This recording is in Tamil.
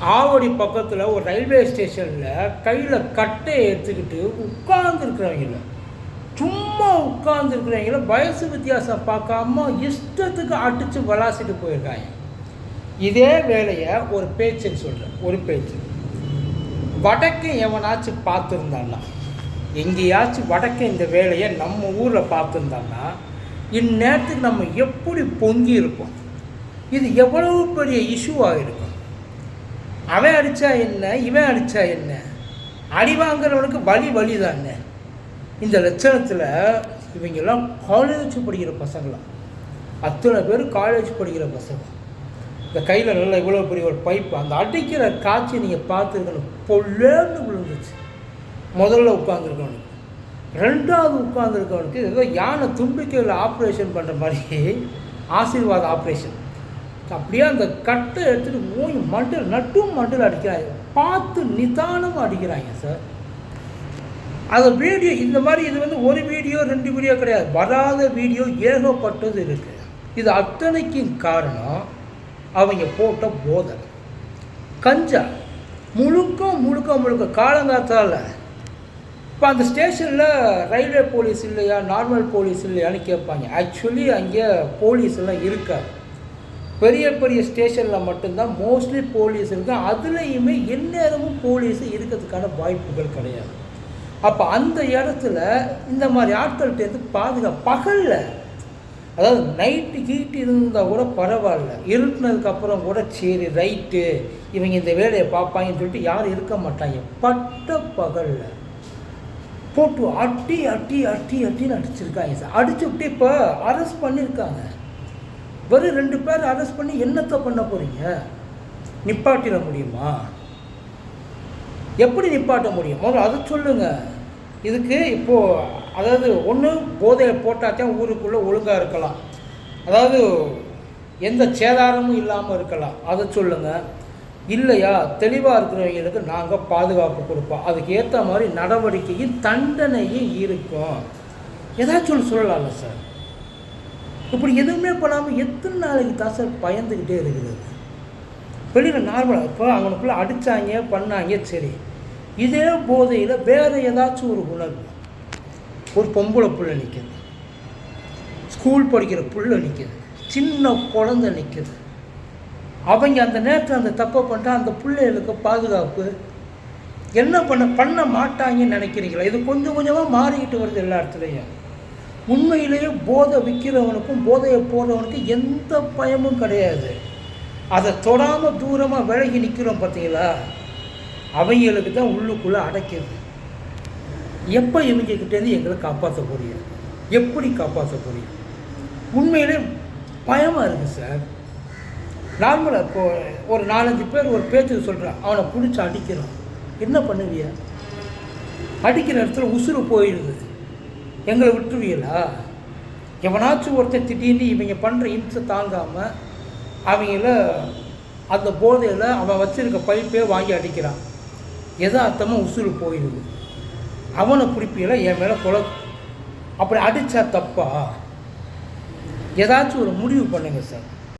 ஆவடி பக்கத்தில் ஒரு ரயில்வே ஸ்டேஷனில் கையில் கட்டை எடுத்துக்கிட்டு உட்கார்ந்துருக்குறவங்கள. சும்மா உட்கார்ந்துருக்குறவங்கள வயசு வித்தியாசம் பார்க்காம இஷ்டத்துக்கு அடித்து விளாசிட்டு போயிருக்காங்க. இதே வேலையை ஒரு பேச்சுன்னு சொல்கிறேன் ஒரு பேச்சு. வடக்கு எவனாச்சும் பார்த்துருந்தான்னா எங்கேயாச்சும் வடக்கு இந்த வேலையை நம்ம ஊரில் பார்த்துருந்தான்னா இந்நேரத்துக்கு நம்ம எப்படி பொங்கி இருப்போம்? இது எவ்வளவு பெரிய இஷ்யூவாக இருக்கும்? அவன் அடித்தா என்ன இவன் அடித்தா என்ன? அடி வாங்குறவனுக்கு வலி வலி தானே. இந்த லட்சணத்தில் இவங்கெல்லாம் காலேஜ் படிக்கிற பசங்களாம் அத்தனை பேர் காலேஜ் படிக்கிற பசங்க. இந்த கையில் நல்லா இவ்வளோ பெரிய ஒரு பைப்பு அந்த அடிக்கிற காட்சி நீங்கள் பார்த்துருக்கணும். பொல்லேன்னு விழுந்துச்சு முதல்ல உட்காந்துருக்கவனுக்கு ரெண்டாவது உட்காந்துருக்கவனுக்கு ஏதோ யானை தும்பிக்கையில் ஆப்ரேஷன் பண்ணுற மாதிரி ஆசீர்வாத ஆப்ரேஷன் அப்படியே அந்த கட்டை எடுத்துகிட்டு மூணு மண்டல் நட்டும் மண்டல் அடிக்கிறாங்க பார்த்து நிதானமாக அடிக்கிறாங்க சார் அது வீடியோ இந்த மாதிரி இது வந்து ஒரு வீடியோ ரெண்டு வீடியோ கிடையாது. வராத வீடியோ ஏகப்பட்டது இருக்குது இது அத்தனைக்கும் காரணம் அவங்க போட்ட போதை. கஞ்சா. முழுக்க முழுக்க முழுக்க காலங்காத்தால். இப்போ அந்த ஸ்டேஷனில் ரயில்வே போலீஸ் இல்லையா நார்மல் போலீஸ் இல்லையான்னு கேட்பாங்க. ஆக்சுவலி அங்கே போலீஸ் எல்லாம் இருக்காது. பெரிய பெரிய ஸ்டேஷனில் மட்டும்தான் மோஸ்ட்லி போலீஸ் இருக்கும் அதுலேயுமே எந்நேரமும் போலீஸ் இருக்கிறதுக்கான வாய்ப்புகள் கிடையாது. அப்போ அந்த இடத்துல இந்த மாதிரி ஆட்கள்கிட்டேருந்து பாதுகாப்பு பகலில் அதாவது நைட்டு ஹீட் இருந்தால் கூட பரவாயில்ல. இருட்டினதுக்கப்புறம் கூட சரி ரைட்டு இவங்க இந்த வேலையை பார்ப்பாங்கன்னு சொல்லிட்டு யாரும் இருக்க மாட்டாங்க. பட்ட பகலில் போட்டு அட்டி அட்டி அட்டி அட்டின்னு அடிச்சிருக்காங்க. சார் அடிச்சு விட்டு இப்போ அரெஸ்ட் பண்ணியிருக்காங்க வெறும் ரெண்டு பேர் அரெஸ்ட் பண்ணி என்னத்தை பண்ண போகிறீங்க நிப்பாட்டிட முடியுமா? எப்படி நிப்பாட்ட முடியும்? முதல்ல அதை சொல்லுங்கள் இதுக்கு இப்போது அதாவது ஒன்று போதையை போட்டாத்தான் ஊருக்குள்ளே ஒழுங்காக இருக்கலாம். அதாவது எந்த சேதாரமும் இல்லாமல் இருக்கலாம். அதை சொல்லுங்கள் இல்லையா? தெளிவாக இருக்கிறவங்களுக்கு நாங்கள் பாதுகாப்பு கொடுப்போம். அதுக்கு ஏற்ற மாதிரி நடவடிக்கையும் தண்டனையும் இருக்கும். ஏதாச்சும் ஒன்று சொல்லலாம்ல சார்? இப்படி எதுவுமே பண்ணாமல் எத்தனை நாளைக்கு தான் சார் பயந்துக்கிட்டே இருக்கிறது? வெளியில் நார்மலாக இப்போ அவனுக்குள்ளே அடித்தாங்க பண்ணாங்க சரி. இதே போதையில் வேறு ஏதாச்சும் ஒரு உணர்வு. ஒரு பொம்பளை புள்ள நிற்கிது ஸ்கூல் படிக்கிற புள்ள நிற்கிது சின்ன குழந்தை நிற்கிது அவங்க அந்த நேரத்தில் அந்த தப்பை பண்ணிட்டா அந்த பிள்ளைகளுக்கு பாதுகாப்பு. என்ன பண்ண பண்ண மாட்டாங்கன்னு நினைக்கிறீங்களா? இது கொஞ்சம் கொஞ்சமாக மாறிக்கிட்டு வருது எல்லா இடத்துலையும். உண்மையிலேயே போதை விற்கிறவனுக்கும் போதையை போடுறவனுக்கும் எந்த பயமும் கிடையாது. அதை தொடாமல் தூரமாக விலகி நிற்கிறோம் பார்த்தீங்களா? அவங்களுக்கு தான் உள்ளுக்குள்ளே அடைக்கிறது. எப்போ இவங்கக்கிட்டேருந்து எங்களை காப்பாற்ற போறீங்க எப்படி காப்பாற்ற போறீங்க உண்மையிலே பயமாக இருக்குது சார். நார்மலாக இப்போ ஒரு நாலஞ்சு பேர் ஒரு பேச்சுக்கு சொல்கிறான் அவனை பிடிச்சி அடிக்கிறான் என்ன பண்ணுவிய? அடிக்கிற இடத்துல உசுறு போயிடுது. எங்களை விட்டுருவீங்களா? எவனாச்சும் ஒருத்தர் திடீர்னு இவங்க பண்ணுற இம்சை தாங்காமல் அவங்கள அந்த போதையில் அவன் வச்சிருக்க பைப்பே வாங்கி அடிக்கிறான். எதார்த்தமாக உசுறு போயிடுது. அவனை பிடிப்பீங்களா? என் மேலே கொலை. அப்படி அடித்தா தப்பா? ஏதாச்சும் ஒரு முடிவு பண்ணுங்க சார்.